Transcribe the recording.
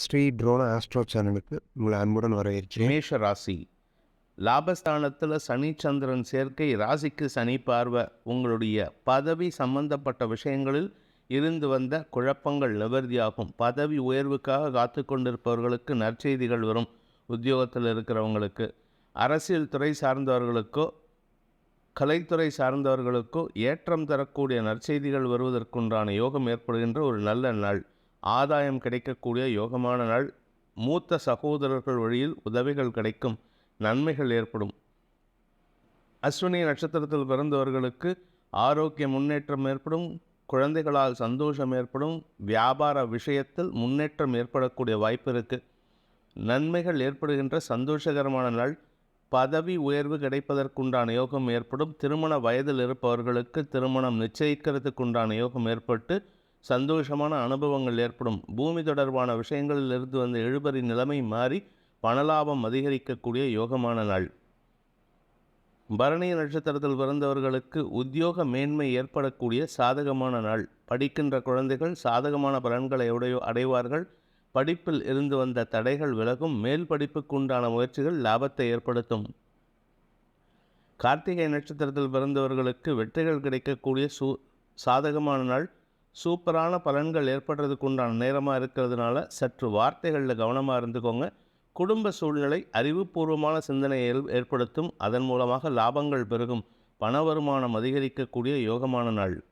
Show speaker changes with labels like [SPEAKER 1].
[SPEAKER 1] Sri ட்ரோன astro சேனலுக்கு உங்களை அன்புடன் வரவேற்கிறேன்.
[SPEAKER 2] மேஷ ராசி. லாபஸ்தானத்தில் சனி சந்திரன் சேர்க்கை ராசிக்கு சனி பார்வை உங்களுடைய பதவி சம்பந்தப்பட்ட விஷயங்களில் இருந்து வந்த குழப்பங்கள் நிவர்த்தியாகும். பதவி உயர்வுக்காக காத்து கொண்டிருப்பவர்களுக்கு நற்செய்திகள் வரும் உத்தியோகத்தில் இருக்கிறவங்களுக்கு. அரசியல் துறை சார்ந்தவர்களுக்கோ கலைத்துறை சார்ந்தவர்களுக்கோ ஏற்றம் தரக்கூடிய நற்செய்திகள் வருவதற்குண்டான யோகம் ஏற்படுகின்ற ஒரு நல்ல நாள். ஆதாயம் கிடைக்கக்கூடிய யோகமான நாள் மூத்த சகோதரர்கள் வழியில் உதவிகள் கிடைக்கும் நன்மைகள் ஏற்படும். அஸ்வினி நட்சத்திரத்தில் பிறந்தவர்களுக்கு ஆரோக்கிய முன்னேற்றம் ஏற்படும் குழந்தைகளால் சந்தோஷம் ஏற்படும் வியாபார விஷயத்தில் முன்னேற்றம் ஏற்படக்கூடிய வாய்ப்பு இருக்குது நன்மைகள் ஏற்படுகின்ற சந்தோஷகரமான நாள் பதவி உயர்வு கிடைப்பதற்குண்டான யோகம் ஏற்படும் திருமண வயதில் இருப்பவர்களுக்கு திருமணம் நிச்சயிக்கிறதுக்குண்டான யோகம் ஏற்பட்டு சந்தோஷமான அனுபவங்கள் ஏற்படும். பூமி தொடர்பான விஷயங்களில் இருந்து வந்த எழுபறி நிலைமை மாறி பணலாபம் அதிகரிக்கக்கூடிய யோகமான நாள். பரணி நட்சத்திரத்தில் பிறந்தவர்களுக்கு உத்தியோக மேன்மை ஏற்படக்கூடிய சாதகமான நாள். படிக்கின்ற குழந்தைகள் சாதகமான பலன்களை உடைய அடைவார்கள். படிப்பில் இருந்து வந்த தடைகள் விலகும். மேல் படிப்புக்கு உண்டான முயற்சிகள் லாபத்தை ஏற்படுத்தும். கார்த்திகை நட்சத்திரத்தில் பிறந்தவர்களுக்கு வெற்றிகள் கிடைக்கக்கூடிய சூ சாதகமான நாள். சூப்பரான பலன்கள் ஏற்படுறதுக்கு உண்டான நேரமாக இருக்கிறதுனால சற்று வார்த்தைகளில் கவனமாக இருந்துக்கோங்க. குடும்ப சூழ்நிலை அறிவுபூர்வமான சிந்தனையை ஏற்படுத்தும். அதன் மூலமாக லாபங்கள் பெருகும். பண வருமானம் அதிகரிக்கக்கூடிய யோகமான நாள்.